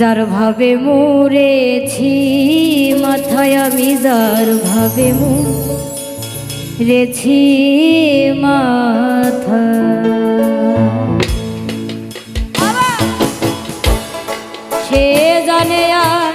যার ভাবে মোরেছি মাথায় আমি যার ভাবে মোরেছি মাথা। সে জানে আর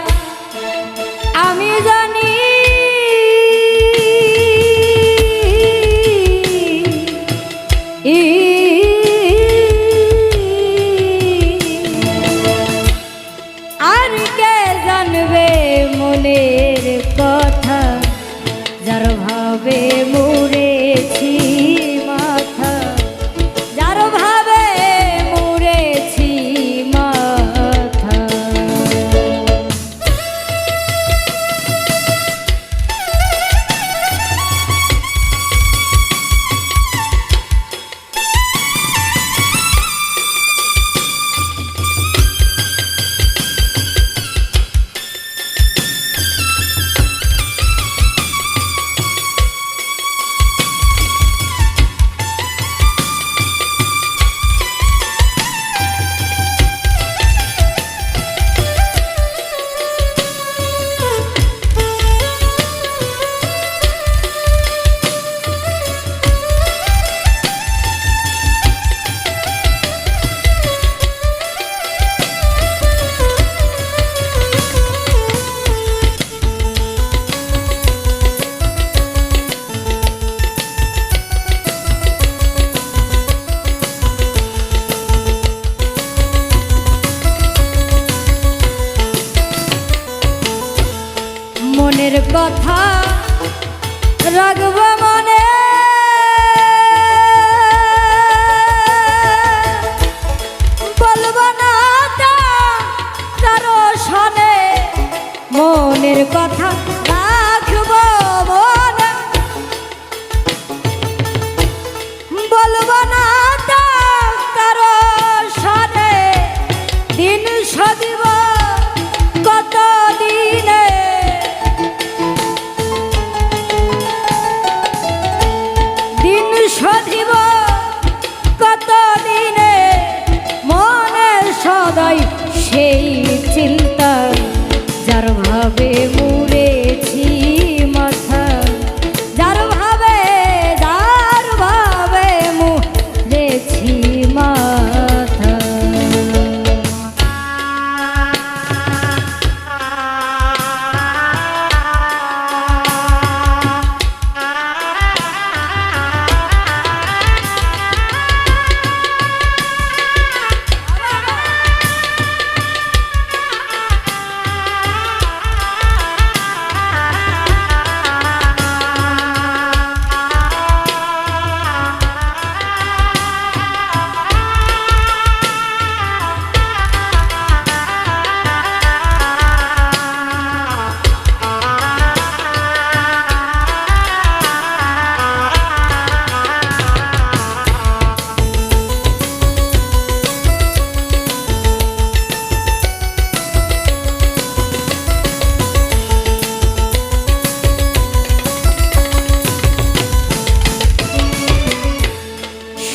कथा रघुवा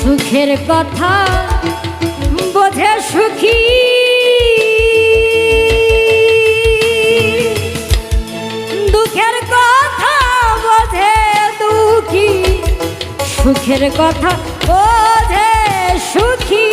সুখের কথা বোঝে সুখী। দুঃখের কথা বোঝে দুঃখী। সুখের কথা বোঝে সুখী।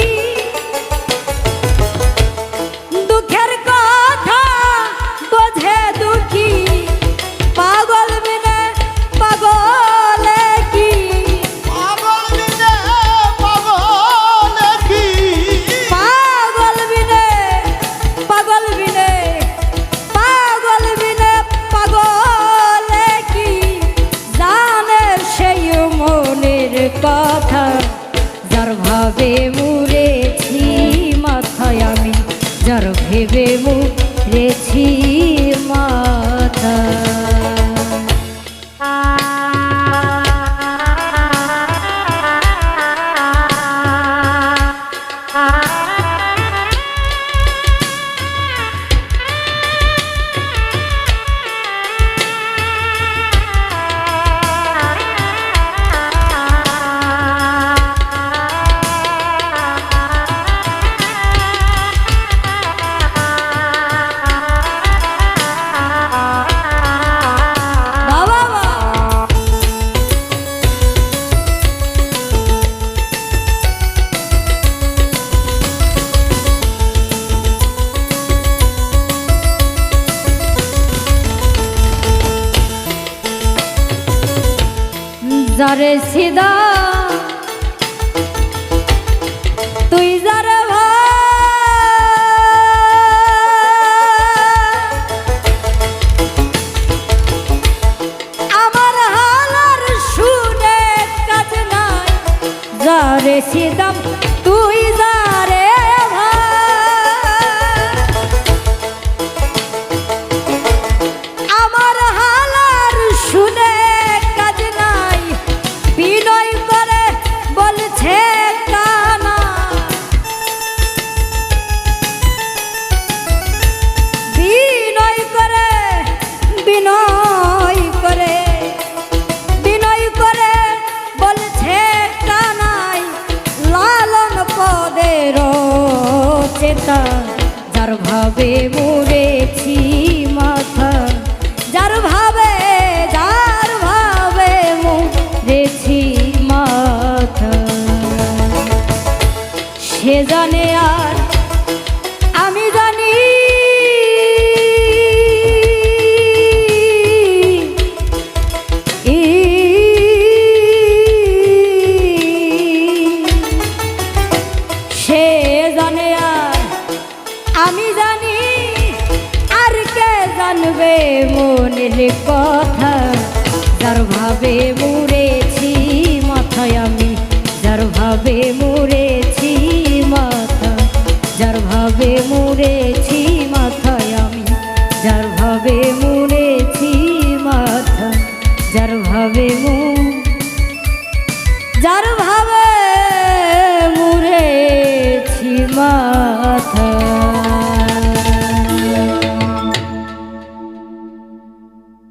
কথা যার ভাবে মু যারে সিদা তুই যারে আমার হালার শুনে কাজ নাই যারে সিদা সে জানে আমি জানি আর কে জানবে মনের কথা? যার ভাবে